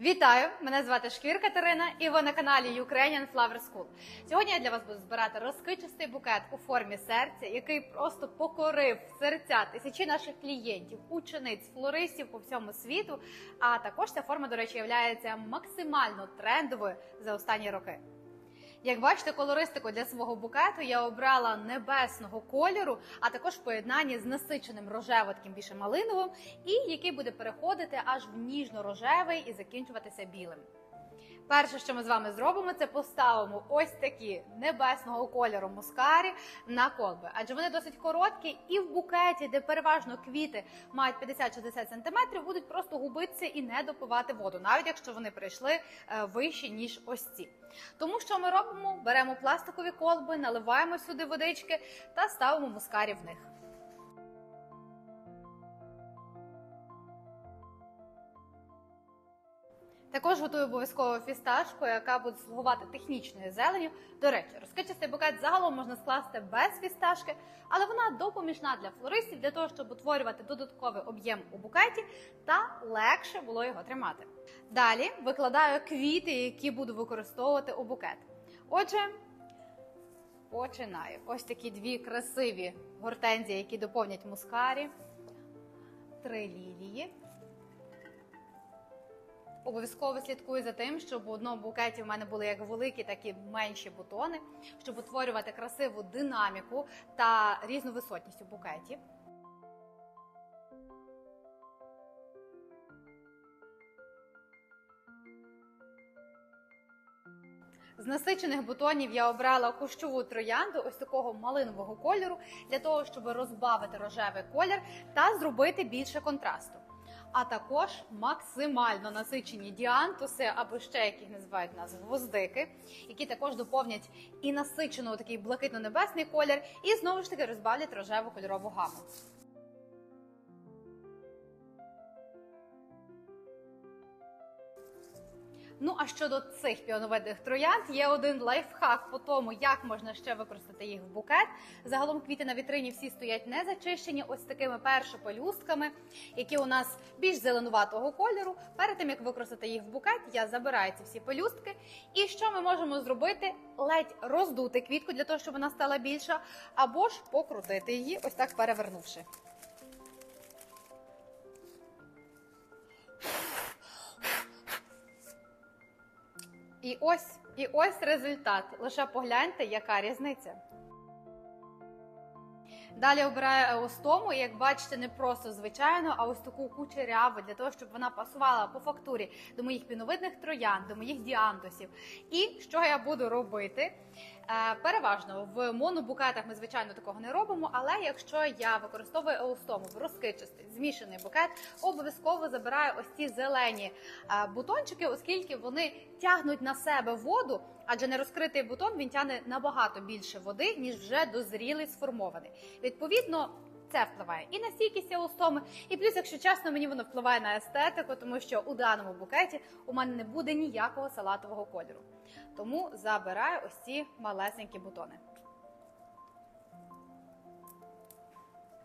Вітаю! Мене звати Шквір Катерина, і ви на каналі Ukrainian Flower School. Сьогодні я для вас буду збирати розкичистий букет у формі серця, який просто покорив серця тисячі наших клієнтів, учениць, флористів по всьому світу. А також ця форма, до речі, є максимально трендовою за останні роки. Як бачите, колористику для свого букету я обрала небесного кольору, а також в поєднанні з насиченим рожево, таким більше малиновим, і який буде переходити аж в ніжно-рожевий і закінчуватися білим. Перше, що ми з вами зробимо, це поставимо ось такі небесного кольору мускарі на колби, адже вони досить короткі, і в букеті, де переважно квіти мають 50-60 см, будуть просто губитися і не допивати воду, навіть якщо вони прийшли е, вище ніж ось ці. Тому що ми робимо? Беремо пластикові колби, наливаємо сюди водички та ставимо мускарі в них. Також готую обов'язково фісташку, яка буде слугувати технічною зеленю. До речі, розкичистий букет загалом можна скласти без фісташки, але вона допоміжна для флористів для того, щоб утворювати додатковий об'єм у букеті та легше було його тримати. Далі викладаю квіти, які буду використовувати у букет. Отже, починаю. Ось такі дві красиві гортензії, які доповнять мускарі, три лілії. Обов'язково слідкую за тим, щоб у одному букеті в мене були як великі, так і менші бутони, щоб утворювати красиву динаміку та різну висотність у букеті. З насичених бутонів я обрала кущову троянду ось такого малинового кольору для того, щоб розбавити рожевий колір та зробити більше контрасту а також максимально насичені діантуси, або ще яких називають нас гвоздики, які також доповнять і насичено такий блакитно-небесний колір, і знову ж таки розбавлять рожеву кольорову гаму. Ну а щодо цих піоновидних троянд, є один лайфхак по тому, як можна ще використати їх в букет. Загалом квіти на вітрині всі стоять не зачищені, ось такими першопелюстками, які у нас більш зеленуватого кольору. Перед тим як використати їх в букет, я забираю ці всі пелюстки. І що ми можемо зробити? Ледь роздути квітку для того, щоб вона стала більша, або ж покрутити її, ось так перевернувши. І ось, і ось результат. Лише погляньте, яка різниця. Далі обираю остому, і як бачите, не просто звичайно, а ось таку кучеряву, для того, щоб вона пасувала по фактурі до моїх піновидних троян, до моїх діандосів. І що я буду робити? Е, переважно в монобукетах ми, звичайно, такого не робимо. Але якщо я використовую еустому в розкичистий змішаний букет, обов'язково забираю ось ці зелені е, бутончики, оскільки вони тягнуть на себе воду, адже не розкритий бутон він тягне набагато більше води, ніж вже дозрілий сформований. Відповідно. Це впливає і на стійкість еустоми, і плюс, якщо чесно, мені воно впливає на естетику, тому що у даному букеті у мене не буде ніякого салатового кольору. Тому забираю ось ці малесенькі бутони.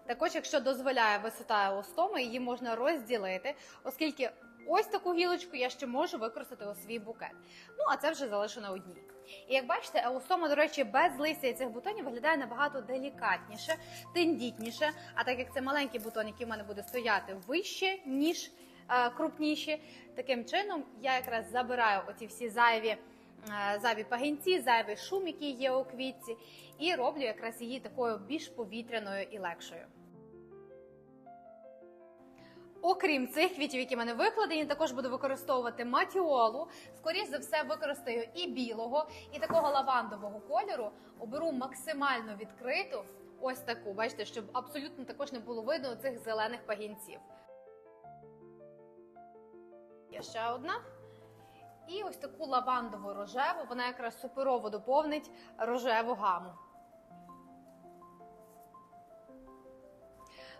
Також, якщо дозволяє висота еустоми, її можна розділити, оскільки ось таку гілочку я ще можу використати у свій букет. Ну, а це вже залишено одній. І як бачите, еустома, до речі, без листя і цих бутонів виглядає набагато делікатніше, тендітніше. А так як це маленький бутон, який в мене буде стояти вище, ніж е, крупніші, таким чином я якраз забираю оці всі зайві. е, Зайві пагінці, зайвий шум, який є у квітці, і роблю якраз її такою більш повітряною і легшою. Окрім цих квітів, які в мене викладені, також буду використовувати матіолу. Скоріше за все, використаю і білого, і такого лавандового кольору. Оберу максимально відкриту, ось таку, бачите, щоб абсолютно також не було видно цих зелених пагінців. Є ще одна. І ось таку лавандову рожеву, вона якраз суперово доповнить рожеву гаму.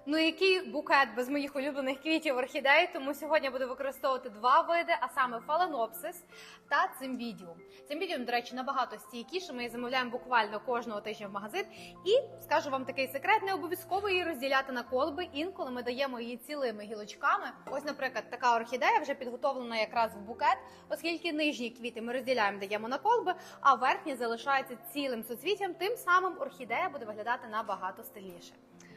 Ну який букет без моїх улюблених квітів орхідей, тому сьогодні я буду використовувати два види, а саме фаленопсис та цимбідіум. Цимбідіум, до речі, набагато стійкіше. Ми її замовляємо буквально кожного тижня в магазин. І скажу вам такий секрет: не обов'язково її розділяти на колби. Інколи ми даємо її цілими гілочками. Ось, наприклад, така орхідея вже підготовлена якраз в букет, оскільки нижні квіти ми розділяємо, даємо на колби, а верхні залишаються цілим суцвіттям. Тим самим орхідея буде виглядати набагато стильніше.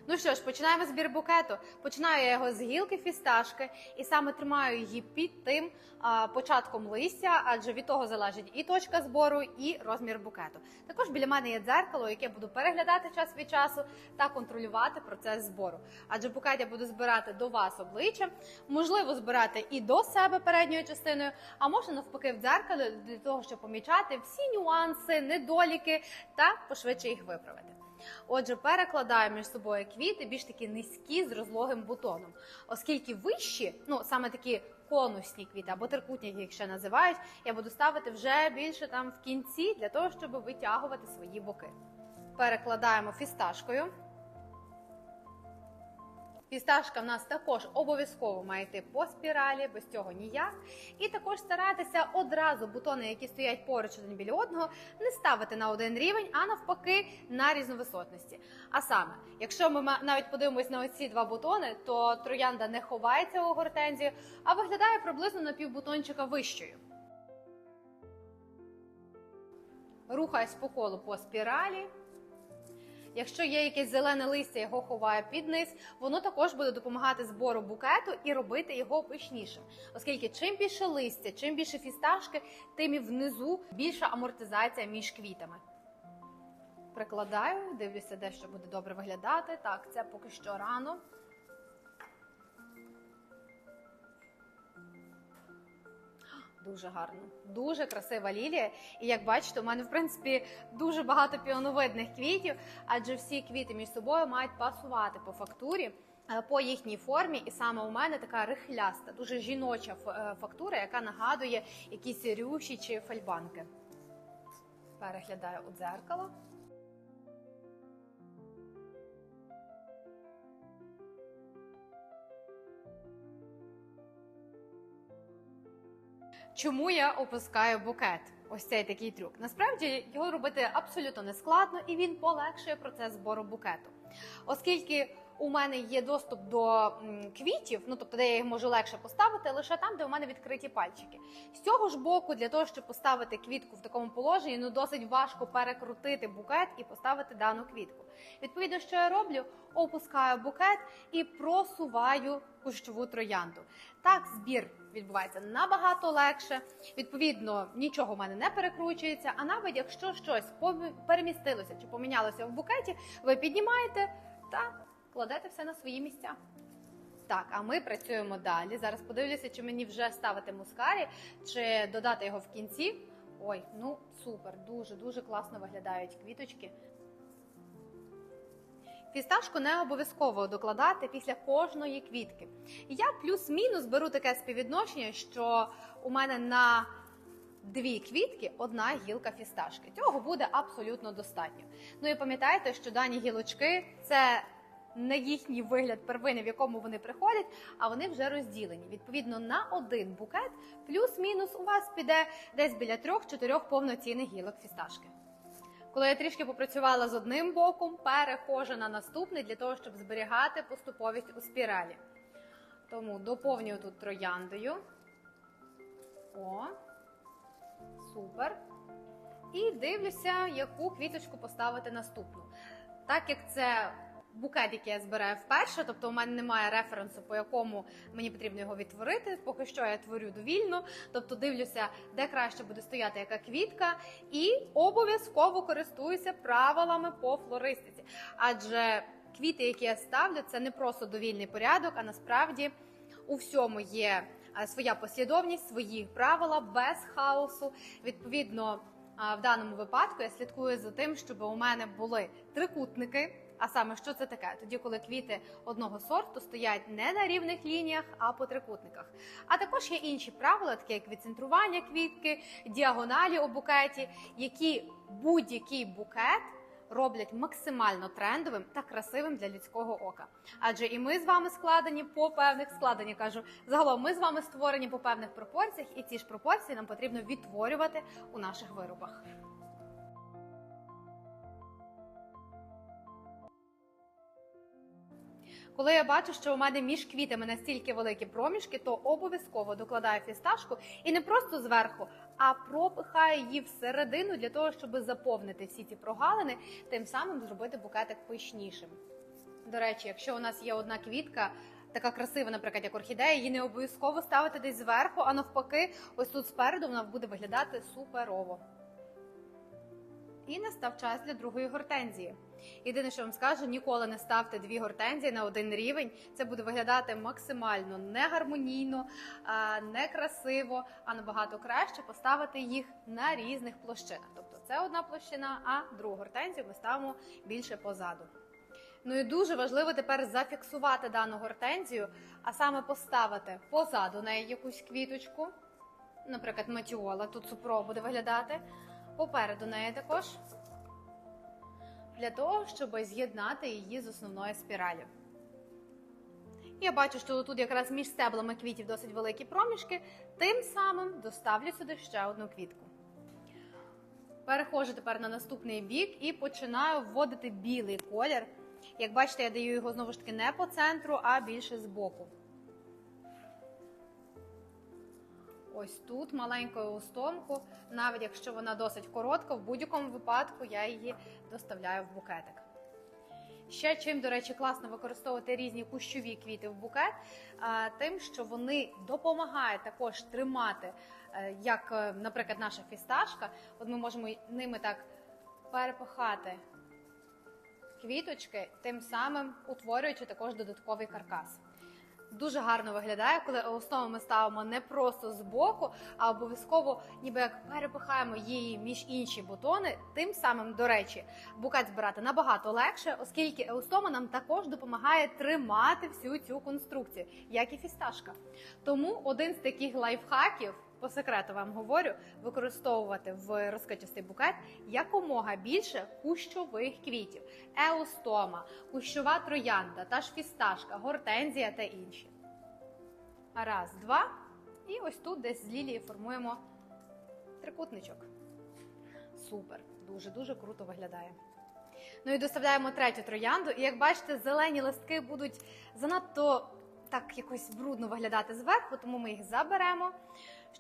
Ну що ж, починаємо збір букету. Починаю я його з гілки фісташки і саме тримаю її під тим а, початком листя, адже від того залежить і точка збору, і розмір букету. Також біля мене є дзеркало, яке буду переглядати час від часу та контролювати процес збору. Адже букет я буду збирати до вас обличчям, можливо, збирати і до себе передньою частиною, а можна навпаки в дзеркалі для того, щоб помічати всі нюанси, недоліки та пошвидше їх виправити. Отже, перекладаю між собою квіти більш такі низькі з розлогим бутоном, оскільки вищі, ну саме такі конусні квіти або трикутні, як їх ще називають, я буду ставити вже більше там в кінці для того, щоб витягувати свої боки. Перекладаємо фісташкою. Фісташка в нас також обов'язково має йти по спіралі, без цього ніяк. І також старатися одразу бутони, які стоять поруч один біля одного, не ставити на один рівень, а навпаки на різновисотності. А саме, якщо ми навіть подивимось на оці два бутони, то троянда не ховається у гортензію, а виглядає приблизно на півбутончика вищою. Рухаюсь по колу по спіралі. Якщо є якесь зелене листя, його ховаю під низ, воно також буде допомагати збору букету і робити його пишнішим. Оскільки чим більше листя, чим більше фісташки, тим і внизу більша амортизація між квітами. Прикладаю, дивлюся, де що буде добре виглядати. Так, це поки що рано. Дуже гарно, дуже красива лілія. І як бачите, у мене в принципі дуже багато піоновидних квітів, адже всі квіти між собою мають пасувати по фактурі. е, По їхній формі, і саме у мене така рихляста, дуже жіноча е, фактура, яка нагадує якісь рюші чи фальбанки. Переглядаю у дзеркало. Чому я опускаю букет? Ось цей такий трюк. Насправді його робити абсолютно не складно, і він полегшує процес збору букету. Оскільки у мене є доступ до квітів, ну тобто, де я їх можу легше поставити, лише там, де у мене відкриті пальчики. З цього ж боку, для того, щоб поставити квітку в такому положенні, ну досить важко перекрутити букет і поставити дану квітку. Відповідно, що я роблю? Опускаю букет і просуваю кущову троянду. Так, збір відбувається набагато легше. Відповідно, нічого в мене не перекручується. А навіть якщо щось перемістилося чи помінялося в букеті, ви піднімаєте та кладете все на свої місця. Так, а ми працюємо далі. Зараз подивлюся, чи мені вже ставити мускарі, чи додати його в кінці. Ой, ну супер, дуже дуже класно виглядають квіточки. Фісташку не обов'язково докладати після кожної квітки. Я плюс-мінус беру таке співвідношення, що у мене на дві квітки одна гілка фісташки. Цього буде абсолютно достатньо. Ну і пам'ятайте, що дані гілочки це не їхній вигляд первини, в якому вони приходять, а вони вже розділені. Відповідно, на один букет плюс-мінус у вас піде десь біля трьох-чотирьох повноцінних гілок фісташки. Коли я трішки попрацювала з одним боком, перехожу на наступний для того, щоб зберігати поступовість у спіралі. Тому доповнюю тут трояндою. О, супер. І дивлюся, яку квіточку поставити наступну. Так як це букет, який я збираю вперше, тобто у мене немає референсу, по якому мені потрібно його відтворити. Поки що я творю довільно, тобто дивлюся, де краще буде стояти яка квітка, і обов'язково користуюся правилами по флористиці. Адже квіти, які я ставлю, це не просто довільний порядок, а насправді у всьому є е, своя послідовність, свої правила без хаосу. Відповідно, в даному випадку я слідкую за тим, щоб у мене були трикутники. А саме що це таке? Тоді, коли квіти одного сорту стоять не на рівних лініях, а по трикутниках. А також є інші правила, такі як відцентрування квітки, діагоналі у букеті, які будь-який букет роблять максимально трендовим та красивим для людського ока. Адже і ми з вами складені по певних складені кажу. Загалом ми з вами створені по певних пропорціях, і ці ж пропорції нам потрібно відтворювати у наших виробах. Коли я бачу, що у мене між квітами настільки великі проміжки, то обов'язково докладаю фісташку і не просто зверху, а пропихаю її всередину для того, щоб заповнити всі ці прогалини, тим самим зробити букетик пишнішим. До речі, якщо у нас є одна квітка, така красива, наприклад, як орхідея, її не обов'язково ставити десь зверху, а навпаки, ось тут спереду вона буде виглядати суперово. І настав час для другої гортензії. Єдине, що вам скажу, ніколи не ставте дві гортензії на один рівень. Це буде виглядати максимально негармонійно, некрасиво, а набагато краще поставити їх на різних площинах. Тобто це одна площина, а другу гортензію ми ставимо більше позаду. Ну і дуже важливо тепер зафіксувати дану гортензію, а саме поставити позаду неї якусь квіточку, наприклад, матіола, тут супро буде виглядати, попереду неї також для того, щоб з'єднати її з основною спіраллю. Я бачу, що тут якраз між стеблами квітів досить великі проміжки, тим самим доставлю сюди ще одну квітку. Переходжу тепер на наступний бік і починаю вводити білий колір. Як бачите, я даю його знову ж таки не по центру, а більше збоку. Ось тут маленькою устомку, навіть якщо вона досить коротка, в будь-якому випадку я її доставляю в букетик. Ще чим, до речі, класно використовувати різні кущові квіти в букет, тим, що вони допомагають також тримати, е, як, е, наприклад, наша фісташка. От ми можемо ними так перепихати квіточки, тим самим утворюючи також додатковий каркас. Дуже гарно виглядає, коли основу ми ставимо не просто з боку, а обов'язково ніби як перепихаємо її між інші бутони. Тим самим, до речі, букет збирати набагато легше, оскільки еустома нам також допомагає тримати всю цю конструкцію, як і фісташка. Тому один з таких лайфхаків. По секрету вам говорю, використовувати в розкритістий букет якомога більше кущових квітів, еустома, кущова троянда, та ж фісташка, гортензія та інші. Раз, два. І ось тут десь з лілії формуємо трикутничок. Супер, дуже-дуже круто виглядає. Ну і доставляємо третю троянду. І як бачите, зелені листки будуть занадто так якось брудно виглядати зверху, тому ми їх заберемо,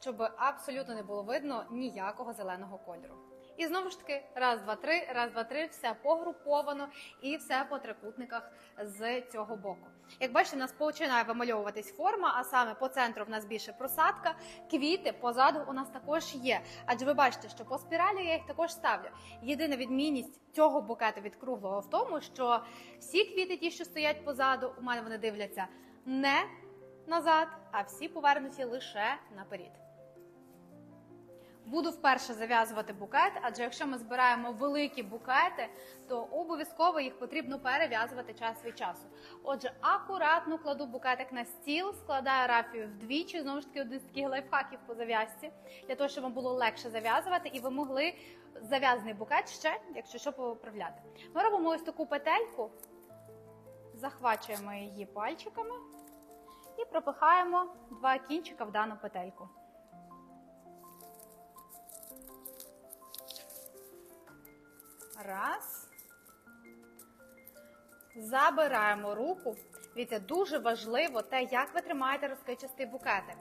щоб абсолютно не було видно ніякого зеленого кольору. І знову ж таки, раз, два, три, раз, два, три, все погруповано і все по трикутниках з цього боку. Як бачите, у нас починає вимальовуватись форма, а саме по центру в нас більше просадка, квіти позаду у нас також є. Адже ви бачите, що по спіралі я їх також ставлю. Єдина відмінність цього букету від круглого в тому, що всі квіти, ті, що стоять позаду, у мене вони дивляться не назад, а всі повернуті лише наперед. Буду вперше зав'язувати букет, адже якщо ми збираємо великі букети, то обов'язково їх потрібно перев'язувати час від часу. Отже, акуратно кладу букетик на стіл, складаю рафію вдвічі, знову ж таки, один з таких лайфхаків по зав'язці, для того, щоб вам було легше зав'язувати, і ви могли зав'язаний букет ще, якщо що, поправляти. Ми робимо ось таку петельку, захвачуємо її пальчиками і пропихаємо два кінчика в дану петельку. Раз. Забираємо руку. Дивіться, дуже важливо те, як ви тримаєте розкричастий букетик.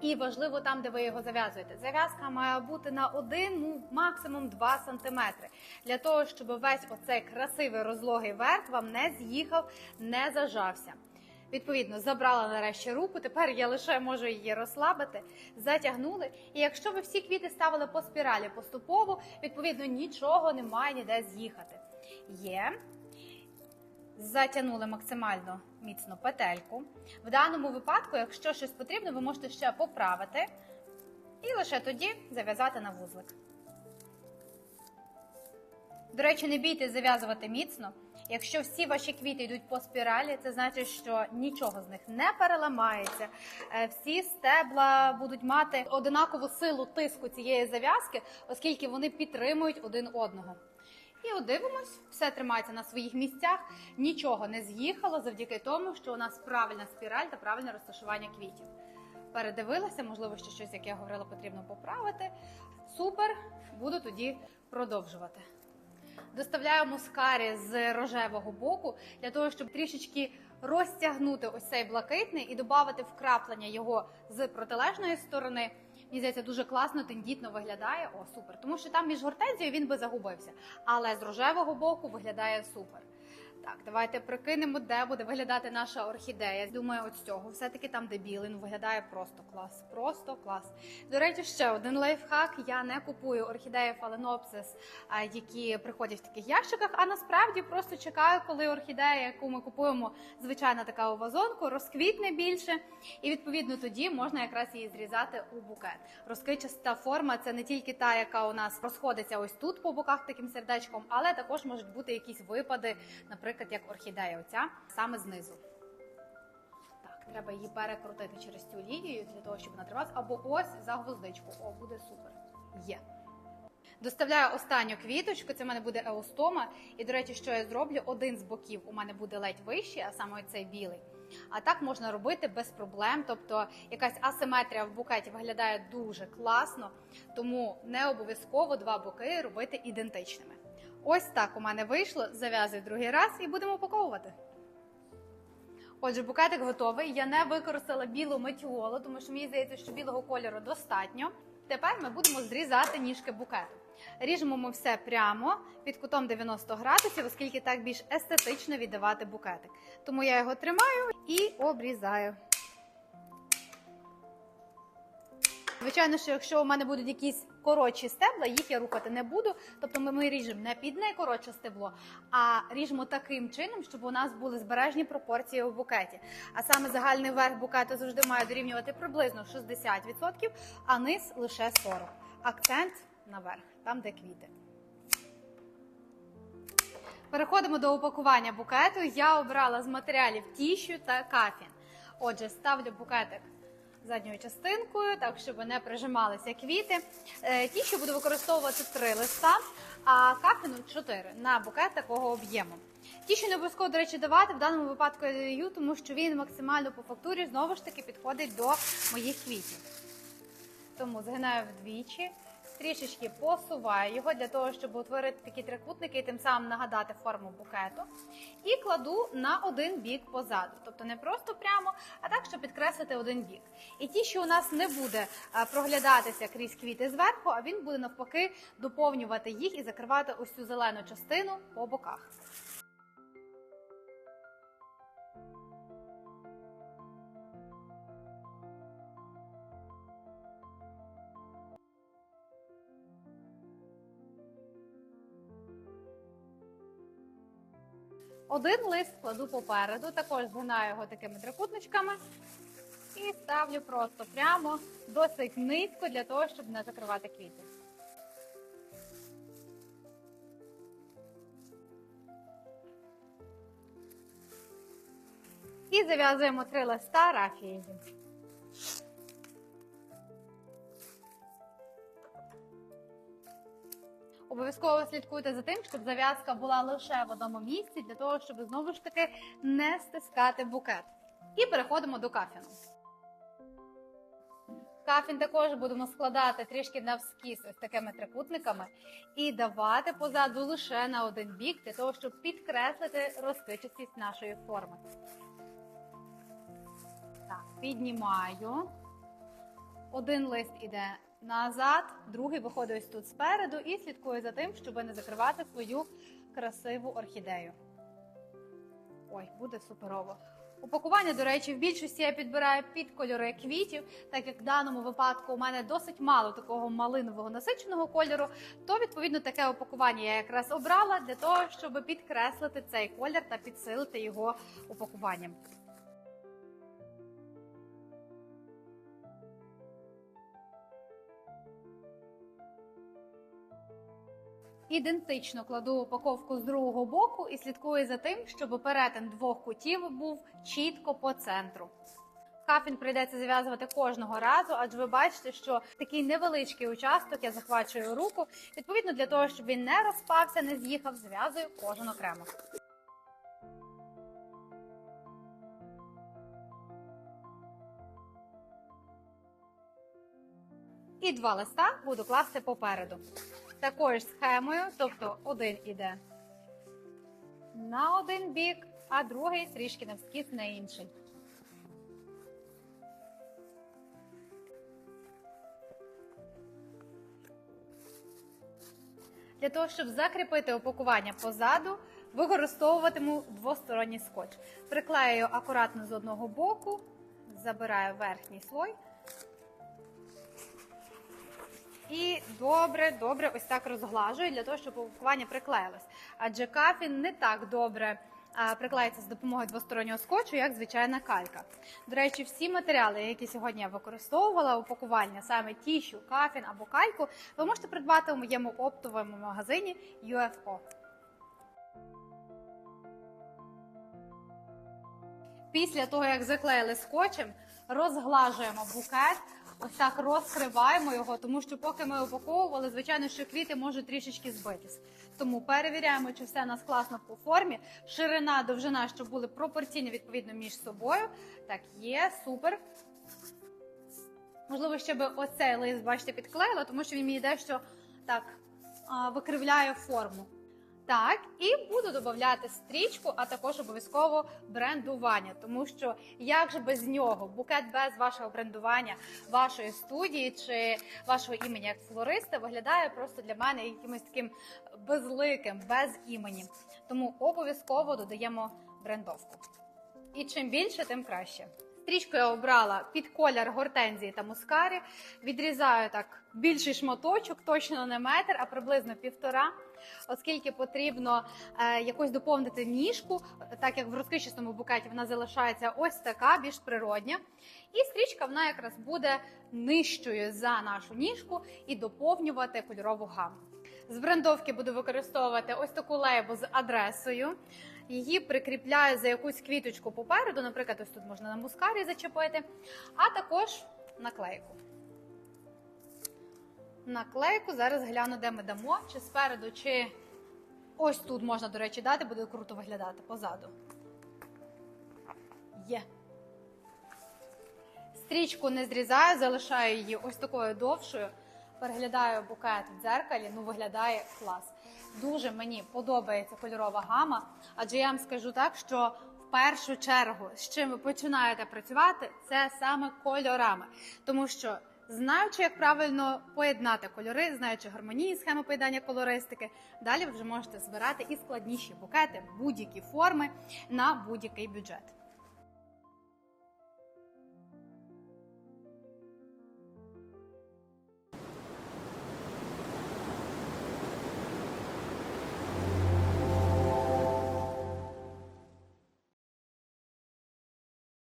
І важливо там, де ви його зав'язуєте. Зав'язка має бути на 1, ну максимум 2 см. Для того, щоб весь оцей красивий розлогий верх вам не з'їхав, не зажався. Відповідно, забрала нарешті руку. Тепер я лише можу її розслабити, затягнули. І якщо ви всі квіти ставили по спіралі поступово, відповідно нічого немає ніде з'їхати. Є. Затягнули максимально міцно петельку. В даному випадку, якщо щось потрібно, ви можете ще поправити і лише тоді зав'язати на вузлик. До речі, не бійтесь зав'язувати міцно. Якщо всі ваші квіти йдуть по спіралі, це значить, що нічого з них не переламається. Е, Всі стебла будуть мати одинакову силу тиску цієї зав'язки, оскільки вони підтримують один одного. І от дивимось, все тримається на своїх місцях, нічого не з'їхало завдяки тому, що у нас правильна спіраль та правильне розташування квітів. Передивилася, можливо, ще щось, яке я говорила, потрібно поправити. Супер, буду тоді продовжувати. Доставляю мускарі з рожевого боку для того, щоб трішечки розтягнути ось цей блакитний і додати вкраплення його з протилежної сторони. Мені здається, дуже класно, тендітно виглядає. О, супер. Тому що там між гортензією він би загубився. Але з рожевого боку виглядає супер. Так, давайте прикинемо, де буде виглядати наша орхідея. Думаю, от цього. Все-таки там, де білий, ну виглядає просто клас. Просто клас. До речі, ще один лайфхак. Я не купую орхідеї фаленопсис, які приходять в таких ящиках, а насправді просто чекаю, коли орхідея, яку ми купуємо, звичайна така у вазонку, розквітне більше. І відповідно тоді можна якраз її зрізати у букет. Розкричаста форма це не тільки та, яка у нас розходиться ось тут по боках таким сердечком, але також можуть бути якісь випади, наприклад, як орхідея, оця саме знизу. Так, треба її перекрутити через цю лінію для того, щоб вона трималась. Або ось за гвоздичку. О, буде супер. Є. Доставляю останню квіточку, це в мене буде еостома. І, до речі, що я зроблю? Один з боків у мене буде ледь вищий, а саме цей білий. А так можна робити без проблем. Тобто якась асиметрія в букеті виглядає дуже класно, тому не обов'язково два боки робити ідентичними. Ось так у мене вийшло. Зав'язую другий раз і будемо упаковувати. Отже, букетик готовий. Я не використала білу метіолу, тому що мені здається, що білого кольору достатньо. Тепер ми будемо зрізати ніжки букету. Ріжемо ми все прямо під кутом 90 градусів, оскільки так більш естетично віддавати букетик. Тому я його тримаю і обрізаю. Звичайно, що якщо у мене будуть якісь коротші стебла, їх я рухати не буду. Тобто ми, ми ріжемо не під найкоротше стебло, а ріжемо таким чином, щоб у нас були збережні пропорції у букеті. А саме загальний верх букету завжди має дорівнювати приблизно 60%, а низ лише 40%. Акцент наверх, там де квіти. Переходимо до упакування букету. Я обрала з матеріалів тіщу та кафін. Отже, ставлю букетик задньою частинкою, так щоб не прижималися квіти. Ті, що буду використовувати три листа, а кафіну чотири на букет такого об'єму. Ті, що не обов'язково, до речі, давати. В даному випадку я даю, тому що він максимально по фактурі знову ж таки підходить до моїх квітів. Тому згинаю вдвічі, трішечки посуваю його для того, щоб утворити такі трикутники і тим самим нагадати форму букету. І кладу на один бік позаду. Тобто не просто прямо, а так, щоб підкреслити один бік. І ті, що у нас не буде е, проглядатися крізь квіти зверху, а він буде навпаки доповнювати їх і закривати ось цю зелену частину по боках. Один лист кладу попереду, також згинаю його такими трикутничками і ставлю просто прямо досить низько для того, щоб не закривати квіти. І зав'язуємо три листа рафією. Обов'язково слідкуйте за тим, щоб зав'язка була лише в одному місці, для того, щоб знову ж таки не стискати букет. І переходимо до кафіну. Кафін також будемо складати трішки навскіз ось такими трикутниками і давати позаду лише на один бік, для того, щоб підкреслити розкричистість нашої форми. Так, піднімаю. Один лист іде назад, другий виходить ось тут спереду і слідкую за тим, щоб не закривати свою красиву орхідею. Ой, буде суперово. Упакування, до речі, в більшості я підбираю під кольори квітів, так як в даному випадку у мене досить мало такого малинового насиченого кольору, то відповідно таке упакування я якраз обрала для того, щоб підкреслити цей колір та підсилити його упакуванням. Ідентично кладу упаковку з другого боку і слідкую за тим, щоб перетин двох кутів був чітко по центру. Кафін прийдеться зав'язувати кожного разу, адже ви бачите, що такий невеличкий участок я захвачую руку. Відповідно, для того, щоб він не розпався, не з'їхав, зв'язую кожен окремо. І два листа буду класти попереду. Такою ж схемою, тобто один іде на один бік, а другий трішки навскіз на інший. Для того, щоб закріпити упакування позаду, використовуватиму двосторонній скотч. Приклею акуратно з одного боку, забираю верхній слой. І добре, добре ось так розглажую для того, щоб упакування приклеїлось. Адже кафін не так добре приклеїться з допомогою двостороннього скотчу, як звичайна калька. До речі, всі матеріали, які сьогодні я використовувала упакування, саме тіщу, кафін або кальку, ви можете придбати у моєму оптовому магазині UFO. Після того, як заклеїли скотчем, розглажуємо букет. Ось так розкриваємо його, тому що поки ми упаковували, звичайно, що квіти можуть трішечки збитись. Тому перевіряємо, чи все у нас класно по формі. Ширина, довжина, щоб були пропорційні відповідно між собою. Так, є, супер. Можливо, ще би оцей лист, бачите, підклеїла, тому що він мені дещо так викривляє форму. Так, і буду додати стрічку, а також обов'язково брендування, тому що як же без нього, букет без вашого брендування, вашої студії чи вашого імені як флориста виглядає просто для мене якимось таким безликим, без імені. Тому обов'язково додаємо брендовку. І чим більше, тим краще. Стрічку я обрала під колір гортензії та мускарі. Відрізаю так більший шматочок, точно не метр, а приблизно півтора, оскільки потрібно е, якось доповнити ніжку, так як в розкішистому букеті вона залишається ось така, більш природня. І стрічка вона якраз буде нижчою за нашу ніжку і доповнювати кольорову гаму. З брендовки буду використовувати ось таку лейбу з адресою. Її прикріпляю за якусь квіточку попереду, наприклад, ось тут можна на мускарі зачепити, а також наклейку. Наклейку зараз гляну, де ми дамо, чи спереду, чи ось тут можна, до речі, дати, буде круто виглядати позаду. Є. Стрічку не зрізаю, залишаю її ось такою довшою. Переглядаю букет в дзеркалі, ну виглядає клас. Дуже мені подобається кольорова гама, адже я вам скажу так, що в першу чергу, з чим ви починаєте працювати, це саме кольорами. Тому що, знаючи, як правильно поєднати кольори, знаючи гармонії схеми поєднання колористики, далі ви вже можете збирати і складніші букети, будь-які форми на будь-який бюджет.